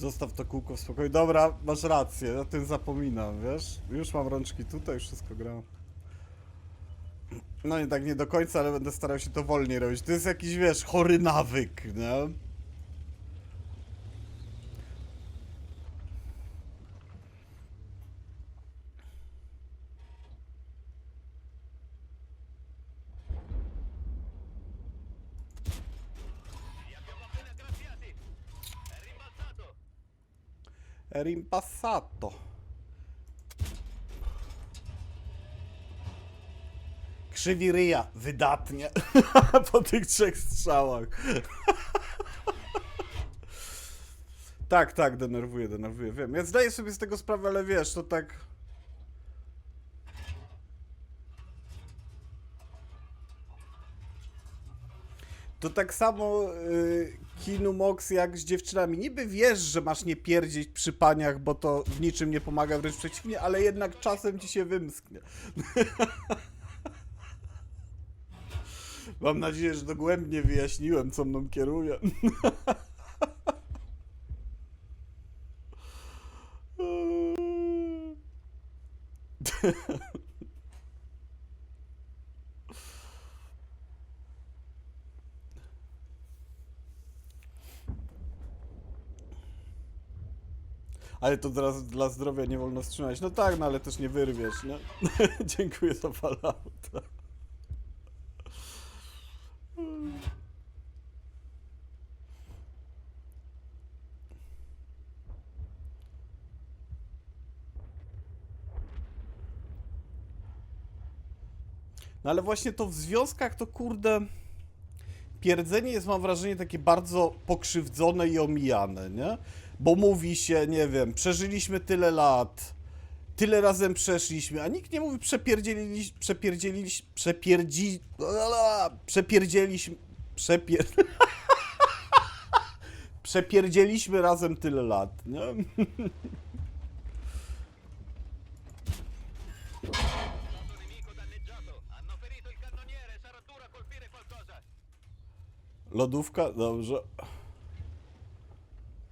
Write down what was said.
Zostaw to kółko w spokoju. Dobra, masz rację, o tym zapominam, wiesz? Już mam rączki tutaj, już wszystko gram. No i tak nie do końca, ale będę starał się to wolniej robić. To jest jakiś, wiesz, chory nawyk, nie? Rimpassato. Krzywi ryja, wydatnie. po tych trzech strzałach. tak, tak, denerwuje, denerwuje, wiem. Ja zdaję sobie z tego sprawę, ale wiesz, to tak... To tak samo y, Kinu Mox jak z dziewczynami. Niby wiesz, że masz nie pierdzieć przy paniach, bo to w niczym nie pomaga, wręcz przeciwnie, ale jednak czasem ci się wymsknie. Mam nadzieję, że dogłębnie wyjaśniłem, co mną kieruje. Ale to teraz dla zdrowia nie wolno wstrzymać. No tak, no ale też nie wyrwiesz, nie? Dziękuję za fallouta. No ale właśnie to w związkach to kurde... Pierdzenie jest, mam wrażenie, takie bardzo pokrzywdzone i omijane, nie? Bo mówi się, nie wiem, przeżyliśmy tyle lat, tyle razem przeszliśmy, a nikt nie mówi przepierdzieliliśmy, przepierdzieliliśmy, przepierdzi... Przepierdzieliśmy... Przepier... Przepierdzieliśmy razem tyle lat, nie? Lodówka? Dobrze.